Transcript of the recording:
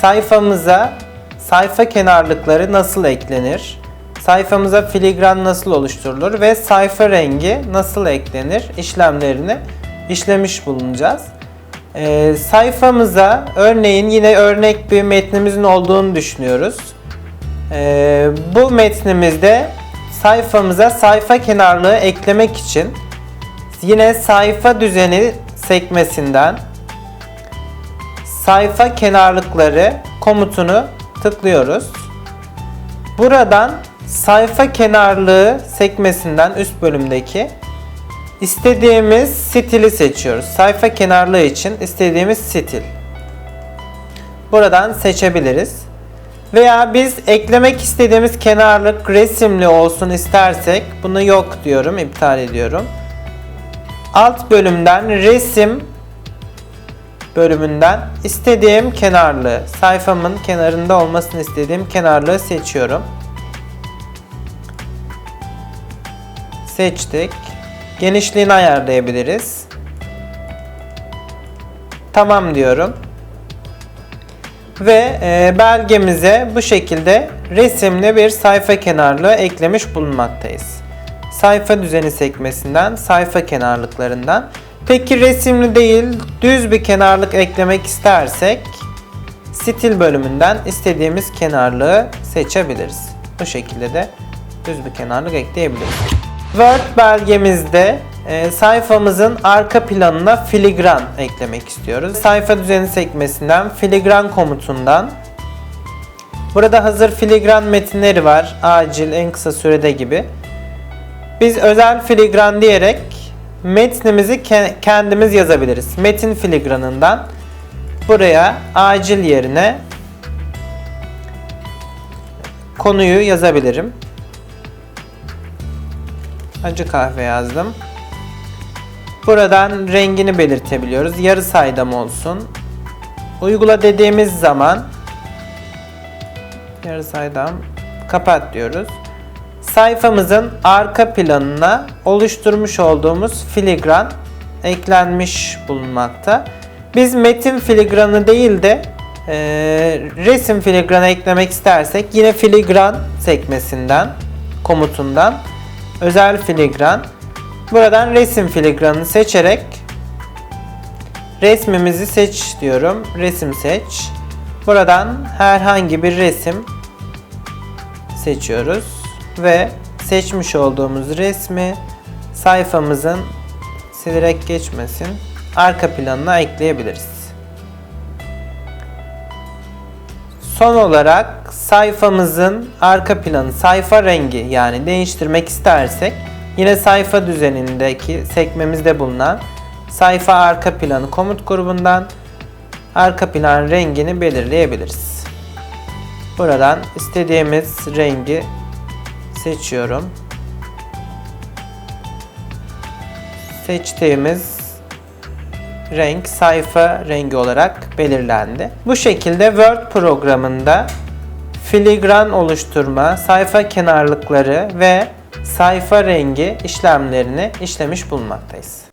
sayfamıza sayfa kenarlıkları nasıl eklenir? Sayfamıza filigran nasıl oluşturulur ve sayfa rengi nasıl eklenir işlemlerini işlemiş bulunacağız. Ee, sayfamıza örneğin yine örnek bir metnimizin olduğunu düşünüyoruz. Ee, bu metnimizde sayfamıza sayfa kenarlığı eklemek için yine sayfa düzeni sekmesinden sayfa kenarlıkları komutunu tıklıyoruz. Buradan sayfa kenarlığı sekmesinden üst bölümdeki istediğimiz stili seçiyoruz. Sayfa kenarlığı için istediğimiz stil. Buradan seçebiliriz. Veya biz eklemek istediğimiz kenarlık resimli olsun istersek bunu yok diyorum, iptal ediyorum. Alt bölümden resim bölümünden istediğim kenarlığı, sayfamın kenarında olmasını istediğim kenarlığı seçiyorum. Seçtik. Genişliğini ayarlayabiliriz. Tamam diyorum. Ve e, belgemize bu şekilde resimli bir sayfa kenarlığı eklemiş bulunmaktayız. Sayfa düzeni sekmesinden, sayfa kenarlıklarından. Peki resimli değil, düz bir kenarlık eklemek istersek stil bölümünden istediğimiz kenarlığı seçebiliriz. Bu şekilde de düz bir kenarlık ekleyebiliriz. Word belgemizde e, sayfamızın arka planına filigran eklemek istiyoruz. Sayfa düzeni sekmesinden filigran komutundan Burada hazır filigran metinleri var. Acil, en kısa sürede gibi. Biz özel filigran diyerek metnimizi ke- kendimiz yazabiliriz. Metin filigranından buraya acil yerine konuyu yazabilirim. Acı kahve yazdım. Buradan rengini belirtebiliyoruz. Yarı saydam olsun. Uygula dediğimiz zaman yarı saydam kapat diyoruz. Sayfamızın arka planına oluşturmuş olduğumuz filigran eklenmiş bulunmakta. Biz metin filigranı değil de e, resim filigranı eklemek istersek yine filigran sekmesinden komutundan özel filigran buradan resim filigranını seçerek resmimizi seç diyorum. Resim seç. Buradan herhangi bir resim seçiyoruz ve seçmiş olduğumuz resmi sayfamızın silerek geçmesin arka planına ekleyebiliriz. Son olarak sayfamızın arka planı sayfa rengi yani değiştirmek istersek yine sayfa düzenindeki sekmemizde bulunan sayfa arka planı komut grubundan arka plan rengini belirleyebiliriz. Buradan istediğimiz rengi seçiyorum. Seçtiğimiz renk sayfa rengi olarak belirlendi. Bu şekilde Word programında filigran oluşturma, sayfa kenarlıkları ve sayfa rengi işlemlerini işlemiş bulunmaktayız.